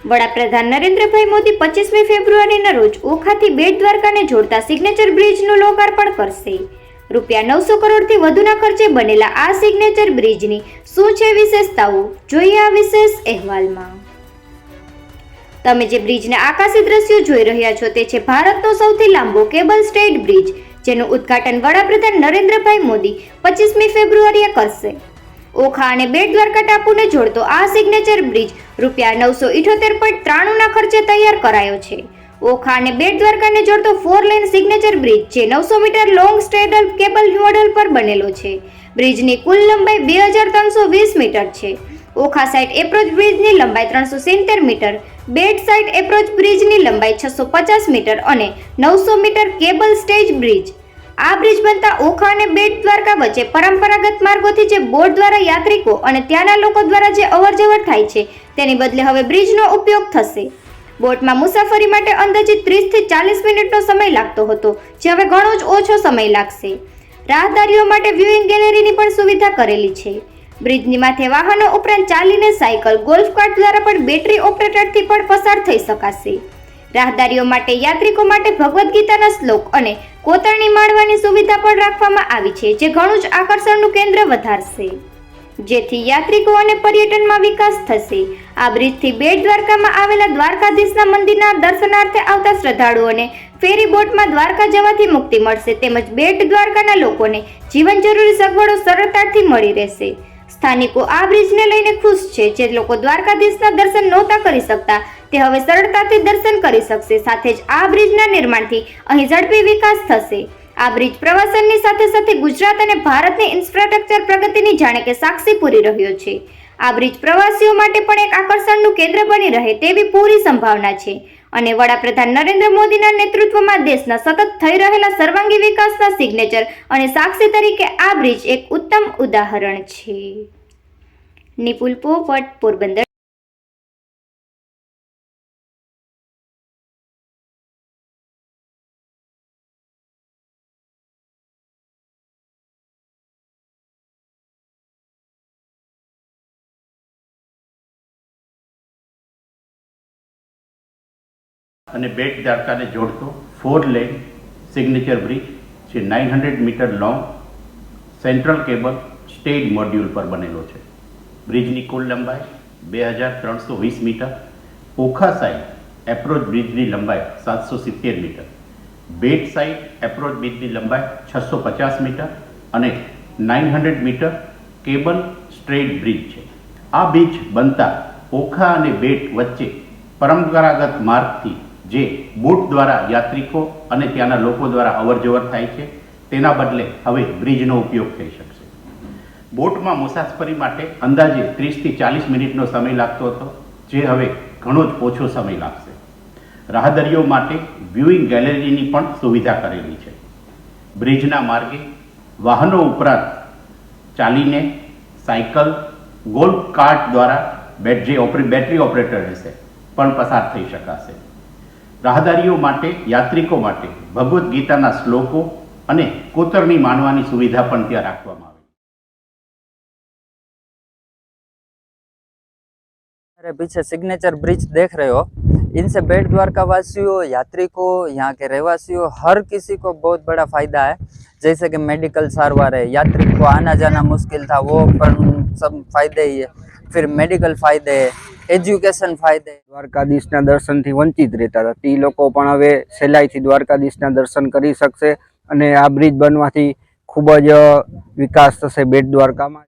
વડાપ્રધાન નરેન્દ્રભાઈ મોદી પચીસમી ફેબ્રુઆરીના રોજ ઓખાથી બેટ દ્વારકાને જોડતા સિગ્નેચર બ્રિજનું લોકાર્પણ કરશે. રૂપિયા નવસો કરોડથી વધુના ખર્ચે બનેલા આ સિગ્નેચર બ્રિજની શું છે વિશેષતાઓ? જોઈએ આ વિશેષ અહેવાલમાં. તમે જે બ્રિજના આકાશી દ્રશ્યો જોઈ રહ્યા છો તે છે ભારતનો સૌથી લાંબો કેબલ સ્ટેટ બ્રિજ જેનું ઉદ્ઘાટન વડાપ્રધાન નરેન્દ્રભાઈ મોદી પચીસમી ફેબ્રુઆરીએ કરશે. ઓખા અને બેટ દ્વારકા ટાપુને જોડતો આ સિગ્નેચર બ્રિજ રૂપિયા નવસો ઇઠોતેર પોઈન્ટ ત્રાણુંના ખર્ચે તૈયાર કરાયો છે. ઓખા અને બેટ દ્વારકાને જોડતો ફોર લેન સિગ્નેચર બ્રિજ જે નવસો metre long stayed cable model પર બનેલો છે. બ્રિજની કુલ લંબાઈ બે હજાર ત્રણસો વીસ મીટર છે. ઓખા સાઇડ એપ્રોચ બ્રિજની લંબાઈ ત્રણસો સિત્તેર મીટર, બેટ સાઇડ એપ્રોચ બ્રિજની લંબાઈ છસો પચાસ મીટર અને નવસો મીટર કેબલ સ્ટેજ બ્રિજ આ બ્રિજ બનતા ઓખા અને બેટ દ્વારકા વચ્ચે પરંપરાગત માર્ગોથી જે બોટ દ્વારા યાત્રિકો અને ત્યાંના લોકો દ્વારા જે અવરજવર થાય છે, તેની બદલે હવે બ્રિજનો ઉપયોગ થશે. બોટમાં મુસાફરી માટે અંદાજિત ત્રીસથી ચાલીસ મિનિટનો સમય લાગતો હતો, જે હવે ઘણો જ ઓછો સમય લાગશે. રાહદારીઓ માટે વ્યુઇંગ ગેલેરીની પણ સુવિધા કરેલી છે. બ્રિજની માથે વાહનો ઉપરાંત ચાલીને સાયકલ ગોલ્ફ કાર્ટ દ્વારા પણ બેટરી ઓપરેટરથી પણ પસાર થઈ શકાશે. રાહદારીઓ માટે, યાત્રિકો માટે ભગવદ્ ગીતાના શ્લોક અને કોતરણી માણવાની સુવિધા પણ રાખવામાં આવી છે, જે ઘણું જ આકર્ષણનું કેન્દ્ર વધારશે. જેથી યાત્રિકો અને પર્યટનમાં વિકાસ થશે. આ બ્રિજથી બેટ દ્વારકામાં આવેલા દ્વારકાધીશના મંદિરના દર્શનાર્થે આવતા શ્રદ્ધાળુઓને ફેરી બોટમાં દ્વારકા જવાથી મુક્તિ મળશે, તેમજ બેટ દ્વારકાના લોકોને જીવન જરૂરી સગવડો સરળતાથી મળી રહેશે. સ્થાનિકો આ બ્રિજને લઈને ખુશ છે, જે લોકો દ્વારકાધીશના દર્શન નહોતા કરી શકતા તે હવે સરળતાથી દર્શન કરી શકશે. સાથે જ આ બ્રિજના નિર્માણથી અહીં ઝડપી વિકાસ થશે. આ બ્રિજ પ્રવાસનની સાથે સાથે ગુજરાત અને ભારતની ઇન્ફ્રાસ્ટ્રક્ચર પ્રગતિની જાણે કે સાક્ષી પૂરી રહ્યો છે. આ બ્રિજ પ્રવાસીઓ માટે પણ એક આકર્ષણનું કેન્દ્ર બની રહે તેવી પૂરી સંભાવના છે. અને વડાપ્રધાન નરેન્દ્ર મોદીના નેતૃત્વમાં દેશના સતત થઈ રહેલા સર્વાંગી વિકાસના સિગ્નેચર અને સાક્ષી તરીકે આ બ્રિજ એક ઉત્તમ ઉદાહરણ છે. નિપુલ પોપટ, પોરબંદર. અને બેટ દ્વારકાને જોડતો ફોર લેન સિગ્નેચર બ્રિજ જે nine hundred metre long central cable stage module પર બનેલો છે. બ્રિજની કુલ લંબાઈ બે હજાર ત્રણસો વીસ મીટર. ઓખા સાઈડ એપ્રોચ બ્રિજની લંબાઈ સાતસો સિત્તેર મીટર. બેટ સાઈડ એપ્રોચ બ્રિજની લંબાઈ છસો પચાસ મીટર અને nine hundred metre cable straight bridge છે. આ બ્રિજ બનતા ઓખા અને બેટ વચ્ચે પરંપરાગત માર્ગથી જે બોટ દ્વારા યાત્રિકો અને ત્યાંના લોકો દ્વારા અવરજવર થાય છે, તેના બદલે હવે બ્રિજનો ઉપયોગ થઈ શકશે. બોટમાં મુસાફરી માટે અંદાજે ત્રીસથી ચાલીસ મિનિટનો સમય લાગતો હતો, જે હવે ઘણો જ ઓછો સમય લાગશે. રાહદરીઓ માટે વ્યુઇંગ ગેલેરીની પણ સુવિધા કરેલી છે. બ્રિજના માર્ગે વાહનો ઉપરાંત ચાલીને સાયકલ, ગોલ્ફ કાર્ટ દ્વારા બેટરી ઓપરે, બેટરી ઓપરેટર રહેશે, પણ પસાર થઈ શકાશે. રાહદારીઓ માટે યાત્રિકો માટે ભગવદ્ ગીતાના શ્લોકો અને કોતરણી માણવાની સુવિધા પણ ત્યાં રાખવામાં આવી मेरे पीछे सिग्नेचर ब्रिज देख रहे हो इनसे बेट द्वारका वासियों यात्रिकों यहाँ के रहवासियों हर किसी को बहुत बड़ा फायदा है जैसे कि मेडिकल सारवार है यात्री को आना जाना मुश्किल था वो पर सब फायदे ही है ફિર મેડિકલ ફાયદે એજ્યુકેશન ફાયદે દ્વારકાધીશના દર્શનથી વંચિત રહેતા હતા. તે લોકો પણ હવે સહેલાઈથી દ્વારકાધીશના દર્શન કરી શકશે અને આ બ્રિજ બનવાથી ખૂબ જ વિકાસ થશે બેટ દ્વારકામાં.